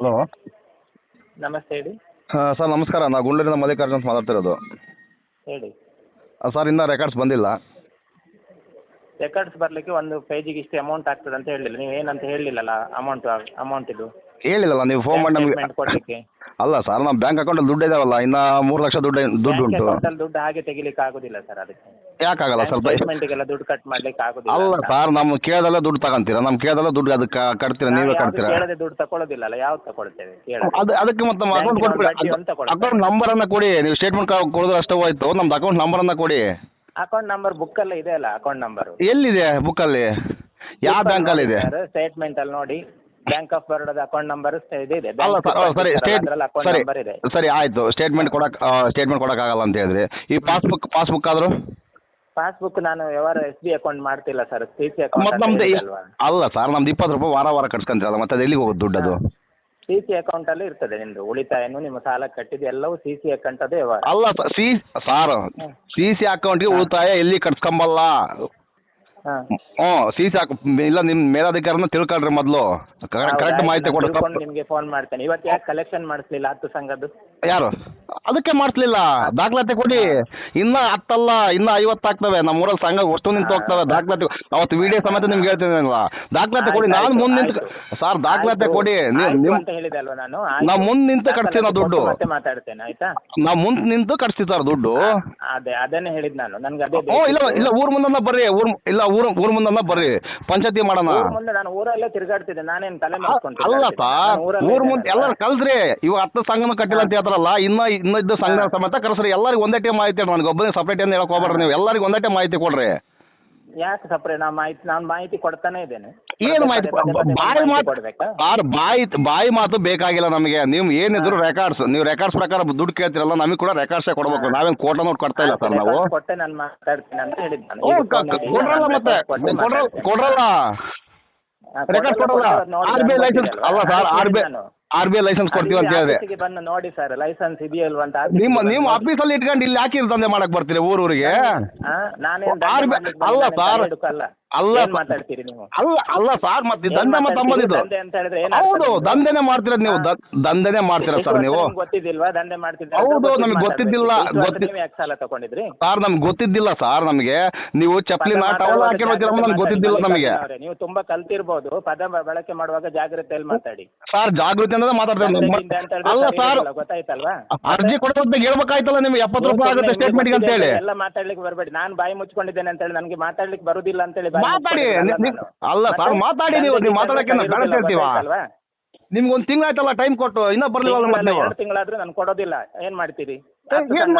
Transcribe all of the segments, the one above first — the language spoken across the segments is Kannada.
ಹಲೋ. ನಮಸ್ತೆ ಹೇಳಿ. ಸರ್ ನಮಸ್ಕಾರ. ನಾ ಗುಂಡೂರಿನ ಮಲ್ಲಿಕಾರ್ಜುನ್ ಅಂತ ಮಾತಾಡ್ತಿರೋದು. ಹೇಳಿ. ಸರ್ ಇನ್ನೂ ರೆಕಾರ್ಡ್ಸ್ ಬಂದಿಲ್ಲ. ರೆಕಾರ್ಡ್ಸ್ ಬರಲಿಕ್ಕೆ ಒಂದು ಪೇಜಿಗೆ ಇಷ್ಟು ಅಮೌಂಟ್ ಆಗ್ತದೆ ಅಂತ ಹೇಳಿಲ್ಲ. ನೀವು ಏನಂತ ಹೇಳಲಿಲ್ಲಲ್ಲ ಅಮೌಂಟ್ ಅಮೌಂಟ್ ಇದು. ಹೇಳಿಲ್ಲಲ್ಲ ನೀವು ಫೋನ್ ಮಾಡಿ ನಮಗೆ ಕೊಡಲಿಕ್ಕೆ. ಅಲ್ಲ ಸರ್ ನಮ್ಮ ಬ್ಯಾಂಕ್ ಅಕೌಂಟಲ್ಲಿ ದುಡ್ಡು ಇದಾವಲ್ಲ ಇನ್ನ ಮೂರು ಲಕ್ಷ ದುಡ್ಡು ದುಡ್ಡು ಉಂಟು. ಅಕೌಂಟಲ್ಲಿ ದುಡ್ಡು ಹಾಗೆ ತೆಗಿಲಿಕ್ಕೆ ಆಗುದಿಲ್ಲ ಸರ್ ಅದಕ್ಕೆ. ಯಾಕಾಗಲ್ಲ ಸರ್ ಸ್ಟೇಟ್ಮೆಂಟಿಗೆಲ್ಲ ದುಡ್ಡು ಕಟ್ ಮಾಡ್ಲಿಕ್ಕೆ ಆಗುದಿಲ್ಲ ಅಲ್ಲ. ಸರ್ ನಮ್ಮ ಕೇಳದಲ್ಲೇ ದುಡ್ಡು ತಗೊಂತೀರಾ? ನಮ್ಮ ಕೇಳದಲ್ಲೇ ದುಡ್ಡು ಅದಕ್ಕೆ ಕಟ್ತೀರಾ? ನಾವು ಕಟ್ತೀರಾ? ಕೇಳದೆ ದುಡ್ಡು ತಕೊಳ್ಳೋದಿಲ್ಲಲ್ಲ ಯಾವ್ದು ತಗೊಳ್ತೇವೆ ಅದು ಅದಕ್ಕೆ ಮತ್ತೆ ನಮ್ಮ ಅಕೌಂಟ್ ಕೊಟ್ಟು ಅಕೌಂಟ್ ನಂಬರ್ ಅನ್ನ. ಕೊಡಿ. ನೀವು ಸ್ಟೇಟ್ಮೆಂಟ್ ಕೊಡಿದ್ರೆ ಅಷ್ಟೇ ಹೋಯ್ತು. ನಮ್ದು ಅಕೌಂಟ್ ನಂಬರ್ ಅನ್ನ ಕೊಡಿ. ಅಕೌಂಟ್ ನಂಬರ್ ಬುಕ್ ಅಲ್ಲ ಇದೆ ಅಲ್ಲ ಅಕೌಂಟ್ ನಂಬರ್ ಎಲ್ಲಿದೆ ಬುಕ್ ಅಲ್ಲಿ? ಯಾವ ಬ್ಯಾಂಕಲ್ಲಿ ಇದೆ? ಸ್ಟೇಟ್ಮೆಂಟ್ ಅಲ್ಲಿ ನೋಡಿ. ಬ್ಯಾಂಕ್ ಆಫ್ ಬರೋಡದ ಅಕೌಂಟ್ ನಂಬರ್ ಇದೆ. ಅಲ್ಲ ಸರ್ ಸರಿ ಸ್ಟೇಟ್ ಅಕೌಂಟ್ ಸರಿ ನಂಬರ್ ಇದೆ. ಸರಿ ಆಯಿತು. ಸ್ಟೇಟ್ಮೆಂಟ್ ಕೊಡಕ್ ಸ್ಟೇಟ್ಮೆಂಟ್ ಕೊಡೋಕ್ಕಾಗಲ್ಲ ಅಂತ ಹೇಳಿದ್ರಿ. ಈ ಪಾಸ್ಬುಕ್ ಪಾಸ್ಬುಕ್ ಆದರೂ? ಪಾಸ್ಬುಕ್ ನಾನು ವ್ಯವಹಾರ ಎಸ್ ಬಿ ಅಕೌಂಟ್ ಮಾಡ್ತಿಲ್ಲ ಸರ್ ಸಿ ಸಿ ಮತ್ತೆ ಅಕೌಂಟ್ ನಮ್ದು ಅಲ್ವಾ ಅಲ್ಲ ಸರ್ ನಮ್ದು ಇಪ್ಪತ್ತು ರೂಪಾಯಿ ವಾರ ವಾರ ಕಟ್ಸ್ಕೊಂತೀರಲ್ಲ ಮತ್ತೆ ಅದು ಎಲ್ಲಿಗೆ ಹೋಗುತ್ತೆ ದುಡ್ಡು ಅದು ಸಿ ಸಿ ಅಕೌಂಟ್ ಅಲ್ಲಿ ಇರ್ತದೆ ನಿಮ್ದು. ಉಳಿತಾಯನು ನಿಮ್ಮ ಸಾಲ ಕಟ್ಟಿದ್ದು ಎಲ್ಲವೂ ಸಿ ಸಿ ಅಕೌಂಟ್ ಅದೇ ವ್ಯವಹಾರ. ಅಲ್ಲ sir C sir C C ಅಕೌಂಟ್ಗೆ ಉಳಿತಾಯ ಎಲ್ಲಿ ಕಟ್ಸ್ಕೊಂಬಲ್ಲ? ಹ್ಞೂ ಸಿ ಸಿ ಹಾಕು. ಇಲ್ಲ ನಿಮ್ಮ ಮೇಲಾಧಿಕಾರನ ತಿಳ್ಕೊಳ್ರಿ ಮೊದಲು. ಕರೆಕ್ಟ್ ಮಾಹಿತಿ ಕೊಡಿ ತಿಳ್ಕೊಂಡು ನಿಮಗೆ ಫೋನ್ ಮಾಡ್ತೇನೆ. ಇವತ್ತು ಯಾಕೆ ಕಲೆಕ್ಷನ್ ಮಾಡಿಸ್ಲಿಲ್ಲ ಹತ್ತು ಸಂಘದ್ದು? ಯಾರು? ಅದಕ್ಕೆ ಮಾಡಿಸ್ಲಿಲ್ಲ. ದಾಖಲಾತಿ ಕೊಡಿ. ಇನ್ನ ಹತ್ತಲ್ಲ ಇನ್ನ ಐವತ್ತು ಆಗ್ತವೆ. ನಮ್ಮ ಊರಲ್ಲಿ ಸಂಘ ಒಟ್ಟು ನಿಂತು ಹೋಗ್ತವೆ. ದಾಖಲಾತಿ ಅವತ್ತು ವಿಡಿಯೋ ಸಮೇತ ನಿಮ್ಗೆ ಹೇಳ್ತೀನಿ ದಾಖಲಾತಿ ಕೊಡಿ. ನಾನು ಮುಂದೆ ನಿಂತು ಸರ್ ದಾಖಲಾತಿ ಕೊಡಿ. ಅಂತ ಹೇಳಿದೆ ಅಲ್ವಾ ನಾನು? ನಾವು ಮುಂದೆ ನಿಂತು ಕಟ್ತೀನಿ ನಾವು ದುಡ್ಡು. ಮತ್ತೆ ಮಾತಾಡ್ತೇನೆ ಆಯ್ತಾ? ನಾವು ಮುಂದೆ ನಿಂತು ಕಟ್ಸ್ತೀವಿ ಸರ್ ದುಡ್ಡು. ಅದೇ ಅದನ್ನೇ ಹೇಳಿದ್ ನಾನು. ನನ್ಗೆ ಅದೇ ಓ ಇಲ್ಲ ಇಲ್ಲ ಊರ್ ಮುಂದೆ ಬರ್ರಿ. ಊರ್ ಇಲ್ಲ ಊರ್ ಊರ ಮುಂದನ್ನ ಬರ್ರಿ. ಪಂಚಾಯತಿ ಮಾಡೋಣ. ಊರ್ ಮುಂದೆ ನಾನು ಊರಲ್ಲೇ ತಿರುಗಾಡ್ತಿದ್ದೆ. ನಾನೇನ್ ತಲೆ ಮಾಡ್ಕೊಂಡು ಅಲ್ಲ ಸರ್ ಊರ್ ಮುಂದೆ ಎಲ್ಲರೂ ಕಲ್ಸ್ರಿ ಇವ್ ಹತ್ತು ಸಂಘನ ಕಟ್ಟಿಲ್ಲ ಅಂತ ಹೇಳ್ತಾರಲ್ಲ ಇನ್ನ ಇನ್ನ ಇದ್ದ ಸಂಘ ಸಮೇತ ಕರೆಸ್ರಿ. ಎಲ್ಲರಿಗೂ ಒಂದೇ ಟೈಮ್ ಮಾಹಿತಿ ನನಗೆ ಒಬ್ಬನೇ ಸಪ್ರೇಟ್ ಏನು ಹೇಳಕ್ ಹೋಗ್ಬೇಡ್ರಿ ನೀವು. ಎಲ್ಲರಿಗೂ ಒಂದೇ ಟೈಮ್ ಮಾಹಿತಿ ಕೊಡ್ರಿ. ಯಾಕೆ ಸಪರೇಟ್ ನಾ ಮಾಹಿತಿ ನಾನು ಮಾಹಿತಿ ಕೊಡ್ತಾನೆ ಇದ್ದೇನೆ. ಏನು ಮಾಹಿತಿ ಪದೇ ಪದೇ ಬಾಯಿ ಮಾತು ಕೊಡ್ಬೇಕಾ? ಸರ್ ಬಾಯಿ ಬಾಯಿ ಮಾತು ಬೇಕಾಗಿಲ್ಲ ನಮಗೆ. ನೀವು ಏನಿದ್ರು ರೆಕಾರ್ಡ್ಸ್ ನೀವು ರೆಕಾರ್ಡ್ಸ್ ಪ್ರಕಾರ ದುಡ್ಡು ಕೇಳ್ತಿರಲ್ಲ ನಮಗೆ ಕೂಡ ರೆಕಾರ್ಡ್ಸೇ ಕೊಡ್ಬೇಕು. ನಾವೇನ್ ಕೋಟ ನೋಟ್ ಕೊಡ್ತಾ ಇಲ್ಲ ಸರ್ ನಾವು? ರೆಕಾರ್ಡ್ ಕೊಟ್ಟೆ ನಾನು ಮಾತಾಡ್ತೀನಿ ಅಂತ ಹೇಳಿದ್ ನಾನು ಓ, ಈಗ ಕ- phone ಕ- ಮಾಡಿ ಕೊಡ್ರಲ್ಲ ಮತ್ತೆ. ಕೊಟ್ಟೆ ಕೊಡ್ರಲ್ಲ. ಮಾತಾಡ್ತೀನಿ. ಕೊಡ್ರಲ್ಲ. ಹಾ, ರೆಕಾರ್ಡ್ ಕೊಡಲ್ಲ, ಆರ್ ಬಿ ಐ ಲೈಸೆನ್ಸ್ ಅಲ್ಲ ಅಲ್ವಾ? ಸರ್ ಆರ್ ಬಿ ನಾನು. ಆರ್ ಬಿ ಐ ಲೈಸೆನ್ಸ್ ಕೊಡ್ತೀವಿ ಅಂತ ಹೇಳಿದೆ ಆಫೀಸಿಗೆ ಬಂದು ನೋಡಿ ಸರ್ ಲೈಸೆನ್ಸ್ ಇದೆಯಲ್ವಾ ಅಂತ ಆಫೀಸಿಗೆ ನಿಮ್ಮ ಬಂದು ನೀವು ನೋಡಿ. ಆಫೀಸಲ್ಲಿ ಇಟ್ಕೊಂಡು ಇಲ್ಲಿ ಯಾಕೆ ಇಲ್ಲಿ ದಂಧೆ ಮಾಡಕ್ ಬರ್ತೀರಿ ಊರೂರಿಗೆ ಆ, ನಾನೇನ್ ಆರ್ ದಂಧೆ ಬಿ- ಮಾಡ್ಲಿಕ್ಕೆ ಅಲ್ಲ ಸರ್. ತಲೆ ಹಿಡ್ಕಲ್ಲ. ಅಲ್ಲ ಸರ್. ಮಾತಾಡ್ತೀರಿ ನೀವು? ಅಲ್ಲ ಅಲ್ಲ ಸಾರ್ ಮತ್ತೆ ದಂಧೆ ಮತ್ತೆ ದಂಧೆ ಅಂತ ಹೇಳಿದ್ರೆ ಏನ್ ಹೌದು ನಿಮ್ಗೆ? ದಂಧೆನೆ ಮಾಡ್ತಿರೋದು ನೀವು ದ- ದಂಧೆನೆ ಮಾಡ್ತೀರಾ ಎಷ್ಟು ಸರ್ ನೀವು. ನಿಮ್ಗೆ ಗೊತ್ತಿದ್ದಿಲ್ವಾ? ದಂಧೆ ಮಾಡ್ತಿದ್ದಾರೆ ಹೌದು, ನಮ್ಗೆ ಗೊತ್ತಿದ್ದಿಲ್ಲ, ಗೊತ್ತಿ- ನೀವು ಯಾಕೆ ಸಾಲ ತಗೊಂಡಿದ್ರಿ? ಸರ್ ನಮ್ಗೆ ಗೊತ್ತಿದ್ದಿಲ್ಲ ಸರ್ ನಮಗೆ. ನೀವು ಚಪ್ಪಲಿ ಪದ ಟವಲ್ ಮಾತಾಡುವಾಗ ಹಾಕಿರೋದಿಲ್ಲ ನಮ್ಗೆ ಗೊತ್ತಿದ್ದಿಲ್ಲ ಮಾತಾಡಿ, ನಮಗೆ. ಅವರೇ, ನೀವು ತುಂಬಾ ಕಲ್ತಿರ್ಬೋದು ಪದ ಬ- ಬಳಕೆ ಮಾಡುವಾಗ ಜಾಗ್ರತೆಯಲ್ಲಿ ಮಾತಾಡಿ. ಸರ್ ಜಾಗೃತಿ ಅಂದ್ರೆ ಮಾತಾಡ್ತೇವೆ ದಂಧೆಯಿಂದ ಅಂತ ಹೇಳಿದ್ರೆ ಅಲ್ಲ ಸರಿ ಸರ್ ಗೊತ್ತಾಯ್ತಲ್ವಾ? ಅರ್ಜಿ ಕೊಡೋದ್ ಹೇಳ್ಬೇಕಾಯ್ತಲ್ಲ ನಿಮ್ಗೆ. ಎಪ್ಪತ್ತು ರೂಪಾಯಿ ಆಗುತ್ತೆ ಸ್ಟೇಟ್ಮೆಂಟ್ ಅಂತ ಹೇಳಿ ಎಲ್ಲ ಮಾತಾಡ್ಲಿಕ್ಕೆ ಬರಬೇಡಿ. ನಾನು ಬಾಯಿ ಮುಚ್ಕೊಂಡಿದ್ದೇನೆ ಅಂತ ಹೇಳಿ ನನಗೆ ಮಾತಾಡ್ಲಿಕ್ಕೆ ಬರುದಿಲ್ಲ ಅಂತ ಹೇಳಿ ಮಾತಾಡಿ. ಅಲ್ಲ ಸರ್ ಮಾತಾಡಿ. ನೀವು. ನೀವು ಮಾತಾಡಕ್ಕಿಂತ ಮಾತಾಡಕ್ಕೆ ಬೇಡ ಹೇಳ್ತೀವ? ಒಂದು ತಿಂಗಳಾಯ್ತಲ್ಲ ಟೈಮ್ ಕೊಟ್ಟು ಇನ್ನೂ ಬರ್ಲಿಲ್ಲ ಮತ್ತೆ ನೀವು? ಎರಡು ತಿಂಗಳಾದ್ರೂ ನಾನು ಕೊಡೋದಿಲ್ಲ. ಏನ್ ಮಾಡ್ತೀರಿ? ಏನ್ ನೀವು.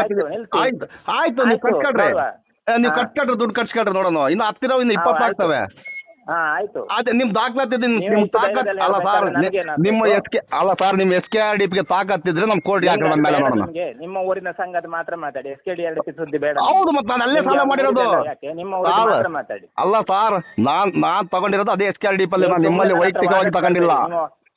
ಮತ್ತೆ. ಆಯ್ತು. ಆಯ್ತು ನೀವು ಕಟ್ಕಡ್ರಿ ನೀವು ಕಟ್ಕಡ್ರಿ ದುಡ್ಡು ಕಟ್ಸ್ಕೊಡ್ರಿ ನೋಡೋಣ. ಇನ್ನು ಹತ್ತಿರ ಇನ್ನು ಇಪ್ಪತ್ತು. ಆಗ್ತವೆ. ಹಾ ಆಯ್ತು. ಅದೇ ನಿಮ್ಮ ದಾಖಲಾತಿ ಇಷ್ಟು ತಾಕತ್ ಅಲ್ಲ ಸರ್ ನಿಮ್ಮ ಎಸ್ ಕೆ ಅಲ್ಲ ಸರ್ ನಿಮ್ ಎಸ್ ಕೆ ಆರ್ ಡಿ ಪಿಗೆ ತಾಕತ್ತಿದ್ರೆ ನಮ್ ಕೋರ್ಟ್ ಯಾಕೆ ನಮ್ಮ ಮೇಲೆ ನಿಮ್ಗೆ ನಿಮ್ಮ ಊರಿನ ಸಂಘದ ಮಾತ್ರ ಮಾತಾಡಿ ಎಸ್ ಕೆ ಡಿ ಎರಡು ಸುದ್ದಿ ಬೇಡ ಹೌದು ಮತ್ತೆ ನಾನು ಅಲ್ಲೇ ಸಾಲ ಮಾಡಿರೋದು. ನಿಮ್ಮ ಮಾತ್ರ ಮಾತಾಡಿ. ಅಲ್ಲ ಸರ್ ನಾನ್ ನಾನ್ ತಗೊಂಡಿರೋದು ಅದೇ S K R D Palli ನಾನು ನಿಮ್ಮಲ್ಲಿ ವೈಯಕ್ತಿಕವಾಗಿ ತಗೊಂಡಿಲ್ಲ.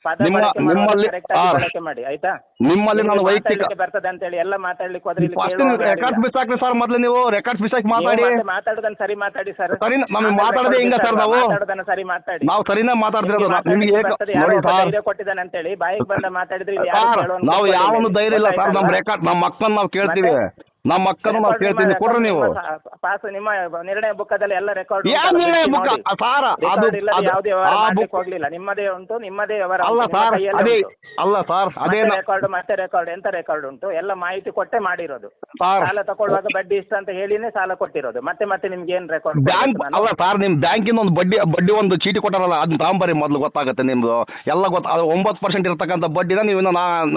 ಪದ ನಿಮ್ಮ ಬಳಕೆ ಮಾಡುವಾಗ ನಿಮ್ಮಲ್ಲಿ correct ಆಗಿ ಆ, ಬಳಕೆ ಮಾಡಿ ಆಯ್ತಾ ನಿಮ್ಮಲ್ಲಿ ನಾನು ನಿಮ್ಗೆ ವೈಯಕ್ತಿಕ ಮಾತಾಡ್ಲಿಕ್ಕೆ ಬರ್ತದೆ ಅಂತ ಹೇಳಿ ಎಲ್ಲ ಮಾತಾಡ್ಲಿಕ್ಕೆ ಹೋದ್ರೆ ಇಲ್ಲಿ ಫಸ್ಟ್ ಕೇಳುವವರು ರೆಕಾರ್ಡ್ಸ್ ಯಾರಿಲ್ಲ. ಬಿಸಾಕ್ರಿ ಸರ್ ಮೊದಲು ನೀವು ರೆಕಾರ್ಡ್ಸ್ ಬಿಸಾಕಿ ಮಾತಾಡಿ ನೀವು ಮತ್ತೆ ಮಾತಾಡೋದನ್ನ ಸರಿ ಮಾತಾಡಿ ಸರ್ ಸರಿ, ಮಾತಾಡೋದೇ ಹಿಂಗ ಸರ್ ನಾವು? ಮಾತಾಡೋದನ್ನ ಸರಿ ಮಾತಾಡಿ ನಾವು ಸರಿನ ಮಾತಾಡ್ತಿರೋದು ನಿಮ್ಗೆ ನಿಮ್ಗೆ ಏಕ ಬರ್ತದೆ, ಯಾರೋ ನೋಡಿ ಒಬ್ಬ ಸರ್ ಧೈರ್ಯ ಕೊಟ್ಟಿದ್ದಾನೆ ಅಂತ ಹೇಳಿ ಬಾಯಿಗೆ ಬಂದ ಮಾತಾಡಿದ್ರೆ ಇಲ್ಲಿ ಯಾರು ಸರ್ ಕೇಳೋನು ನಾವು ಕೂತ್ಕೊಳ್ಳಿ. ಯಾವನು ಧೈರ್ಯ ಇಲ್ಲ ಸರ್ ನಮ್ ರೆಕಾರ್ಡ್ ನಮ್ಮ ಮಕ್ಕಳನ್ನ ನಾವು ಕೇಳ್ತೀವಿ ಮತ್ತೆ? ನಮ್ಮ ಅಕ್ಕನ ನಾವು ಕೇಳ್ತೀನಿ ಕೊಡ್ರಿ ನೀವು. ಪಾಸ್ ನಿಮ್ಮ ನಿರ್ಣಯ ಬುಕ್ಕದಲ್ಲಿ ಎಲ್ಲ ರೆಕಾರ್ಡ್ ಯಾವ ನಿರ್ಣಯ ಬುಕ್ ಸಾರ ಅದು ಯಾವುದೇ ಬುಕ್ ಹೋಗ್ಲಿಲ್ಲ. ನಿಮ್ಮದೇ ಉಂಟು ನಿಮ್ಮದೇ ವ್ಯವಹಾರ ಅಲ್ಲ ಸರ್ ಅದೇ ಅಲ್ಲ ಸಾರ್ ಅದೇ ರೆಕಾರ್ಡ್ ಮತ್ತೆ ರೆಕಾರ್ಡ್ ಎಂತ ರೆಕಾರ್ಡ್ ಉಂಟು? ಎಲ್ಲ ಮಾಹಿತಿ ಕೊಟ್ಟೆ ಮಾಡಿರೋದು. ಸಾಲ ತಗೊಳ್ಳುವಾಗ ಬಡ್ಡಿ ಇಷ್ಟ ಅಂತ ಹೇಳಿನೇ ಸಾಲ ಕೊಟ್ಟಿರೋದು. ಮತ್ತೆ ಮತ್ತೆ ನಿಮ್ಗೆ ಏನ್ ರೆಕಾರ್ಡ್ ಬ್ಯಾಂಕ್ ಅಲ್ಲ ಸಾರ್ ನಿಮ್ ಬ್ಯಾಂಕಿನ ಒಂದು ಬಡ್ಡಿ ಬಡ್ಡಿ ಒಂದು ಚೀಟಿ ಕೊಟ್ಟಾರಲ್ಲ ಅದನ್ನ ತಗೊಂಬರಿ ಮೊದಲು ಗೊತ್ತಾಗುತ್ತೆ ನಿಮ್ದು. ಎಲ್ಲ ಗೊತ್ತ ಒಂಬತ್ತು ಪರ್ಸೆಂಟ್ ಇರ್ತಕ್ಕಂಥ ಬಡ್ಡಿನ ನೀವು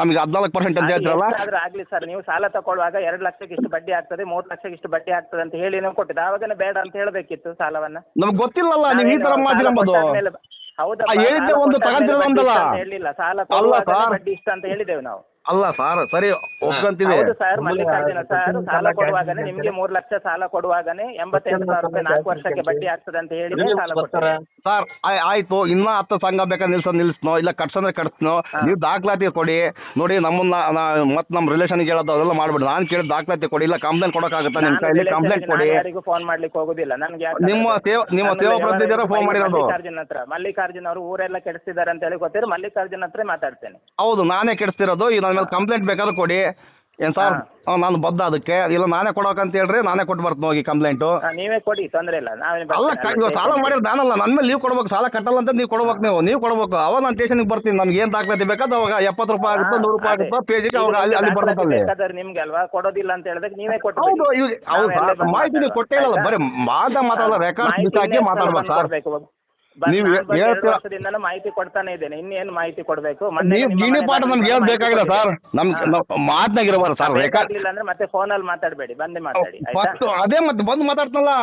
ನಮಗೆ ಹದಿನಾಲ್ಕು ಪರ್ಸೆಂಟ್ ಅಂತ ಹೇಳ್ತಿರಲ್ಲ? ಆದ್ರೂ ಆಗ್ಲಿ ಸರ್ ನೀವು ಸಾಲ ತಗೊಳ್ಳುವಾಗ ಎರಡು ಲಕ್ಷಕ್ಕೆ ಇಷ್ಟು ಬಡ್ಡಿ ಆಗ್ತದೆ ಮೂರು ಲಕ್ಷಕ್ಕೆ ಇಷ್ಟು ಬಡ್ಡಿ ಆಗ್ತದೆ ಅಂತ ಹೇಳಿ ನೀವು ಕೊಟ್ಟಿದ್ದು. ಆವಾಗನೇ ಬೇಡ ಅಂತ ಹೇಳಬೇಕಿತ್ತು ಸಾಲವನ್ನ. ನಮ್ಗೆ ಗೊತ್ತಿಲ್ಲಲ್ಲ ನೀವು ಈ ತರ ಕೊಟ್ಟಾದ್ಮೇಲೆ- ಆ, ಹೇಳಿದ್ದೆ ಒಂದು ತಗೊಂಡಿರೋದು ಒಂದಲ್ಲ. ಹೇಳಿಲ್ಲ. ಸಾಲ ಅಲ್ಲ ಕೊಡುವಾಗ ಸರ್. ಬಡ್ಡಿ ಇಷ್ಟ ಅಂತ ಹೇಳಿದ್ದೇವೆ ನಾವು. ಅಲ್ಲ ಸರ್ ಸರಿ ಒಪ್ಕೊಂತೀವಿ. ಹೌದು ಸರ್ ಮಲ್ಲಿಕಾರ್ಜುನ ಸರ್ ಸಾಲ ಕೊಡುವಾಗನೇ ನಿಮ್ಗೆ ಮೂರು ಲಕ್ಷ ಸಾಲ ಕೊಡುವಾಗನೇ ಎಂಬತ್ತೆಂಟು ಸಾವಿರ ರೂಪಾಯಿ ನಾಲ್ಕು ವರ್ಷಕ್ಕೆ ಬಡ್ಡಿ ಆಗ್ತದೆ ಅಂತ ಹೇಳಿ ಸಾಲ ಕೊಡ್ತಾರೆ ಸರ್ ಆಯ್ತು ಇನ್ನ ಹತ್ತು ಸಂಘ ಬೇಕಾದ್ರೆ ನಿಲ್ಸೋ ನಿಲ್ಸ್ನೋ ಇಲ್ಲ ಕಟ್ಸಂದ್ರೆ ಕಟ್ಸ್ನೋ ನೀವು ದಾಖಲಾತಿ ಕೊಡಿ. ನೋಡಿ ನಮ್ಮನ್ನ ಮತ್ ನಮ್ಮ ರಿಲೇಷನ್ ಹೇಳೋದು ಅದೆಲ್ಲ ಮಾಡ್ಬಿಡಿ. ನಾನು ಕೇಳಿದ ದಾಖಲಾತಿ ಕೊಡಿ ಇಲ್ಲ ಕಂಪ್ಲೇಂಟ್ ಕೊಡಕ್ಕಾಗತ್ತಾ ನಿಮ್ಮ ಕೈಯಲ್ಲಿ ಕಂಪ್ಲೇಂಟ್ ಕೊಡಿ. ಯಾರಿಗೂ ಫೋನ್ ಮಾಡ್ಲಿಕ್ಕೆ ಹೋಗುದಿಲ್ಲ. ನನ್ಗೆ ನಿಮ್ಮ ಸೇವ ನಿಮ್ಮ ಸೇವಾ ಪ್ರತಿನಿಧಿಯರ ಫೋನ್ ಮಾಡಿರೋದು. ಮಲ್ಲಿಕಾರ್ಜುನ್ ಹತ್ರ ಮಲ್ಲಿಕಾರ್ಜುನ್ ಅವರು ಊರೆಲ್ಲ ಕೆಡಿಸಿದ್ದಾರೆ ಅಂತ ಹೇಳಿ ಗೊತ್ತಿರೋ ಮಲ್ಲಿಕಾರ್ಜುನ್ ಹತ್ರ ಮಾತಾಡ್ತೇನೆ. ಹೌದು ನಾನೇ ಕೆಡಿಸ್ತಿರೋದು ಮೇಲೆ ಕಂಪ್ಲೇಂಟ್ ಬೇಕಾದ್ರೆ ಕೊಡಿ. ಏನ್ ಸರ್? ನಾನು ಬದ್ದ ಅದಕ್ಕೆ. ಇಲ್ಲ ನಾನೇ ಕೊಡೋಕಂತ ಹೇಳ್ರಿ ನಾನೇ ಕೊಟ್ಟು ಬರ್ತೀನಿ ಹೋಗಿ ಕಂಪ್ಲೇಂಟು ಹಾ, ನೀವೇ ಕೊಡಿ ತೊಂದ್ರೆ ಇಲ್ಲ. ನಾವೇ ಅಲ್ಲ ಕ- ಇವಾಗ ಸಾಲ ಮಾಡಿದ್ರೆ ನಾನಲ್ಲ ನನ್ನ ಮೇಲೆ ನೀವು ಕೊಡ್ಬೇಕು ಸಾಲ ಕಟ್ಟಲ್ಲ ಅಂತ ನೀವು ಕೊಡ್ಬೇಕು ನೀವು ನೀವು ಕೊಡ್ಬೇಕು. ಅವಾಗ ನಾನು ಸ್ಟೇಷನ್ಗೆ ಬರ್ತೀನಿ ನಮ್ಗೆ ಏನು ದಾಖಲಾತಿ ಬೇಕಾದ ಅವಾಗ ಎಪ್ಪತ್ತು ರೂಪಾಯಿ ಆಗುತ್ತೆ ನೂರು ರೂಪಾಯಿ ಆಗುತ್ತೋ ಪೇಜಿಗೆ ಅವಾಗ ಅಲ್ಲಿ ಅಲ್ಲಿ ಬರ್ತದೆ ಅಲ್ಲಿ. ಬೇಕಾದ್ರೆ ನಿಮ್ಗೆ ಅಲ್ವಾ? ಕೊಡೋದಿಲ್ಲ ಅಂತ ಹೇಳಿದಾಗ ನೀವೇ ಕೊಟ್ಟು ಹೌದು ಇವ್ ಹೌದು ಸರ್ ಮಾಹಿತಿ ನೀವು ಕೊಟ್ಟೇ ಇಲ್ಲ ಬರೀ ಮಾತಾ ಮಾತಾಡಲ್ಲ ರೆಕಾರ್ಡ್ ಬಿಸಾಕಿ ಮಾತಾಡ್ಬೇಕು ಸರ್ ನೀವು ಹೇಳ್ತೀರ- ವರ್ಷದಿಂದನೂ ಮಾಹಿತಿ ಕೊಡ್ತಾನೆ ಇದ್ದೇನೆ. ಇನ್ನೇನು ಮಾಹಿತಿ ಕೊಡ್ಬೇಕು? ನೀವು ಗಿಣಿ ಪಾಠ ನಮ್ಗೆ ಹೇಳೋದು ಬೇಕಾಗಿಲ್ಲ ಸರ್. ನಮ್ ಮಾತನಾಗಿರಬಾರ್ದು ಸರ್. ಬೇಕಾಗಿಲ್ಲ ಅಂದ್ರೆ ಮತ್ತೆ ಫೋನಲ್ಲಿ ಮಾತಾಡಬೇಡಿ. ಬಂದೇ ಮಾತಾಡಿ ಫಸ್ಟ್ ಅದೇ ಮತ್ತೆ ಬಂದು ಮಾತಾಡ್ತನಲ್ಲ.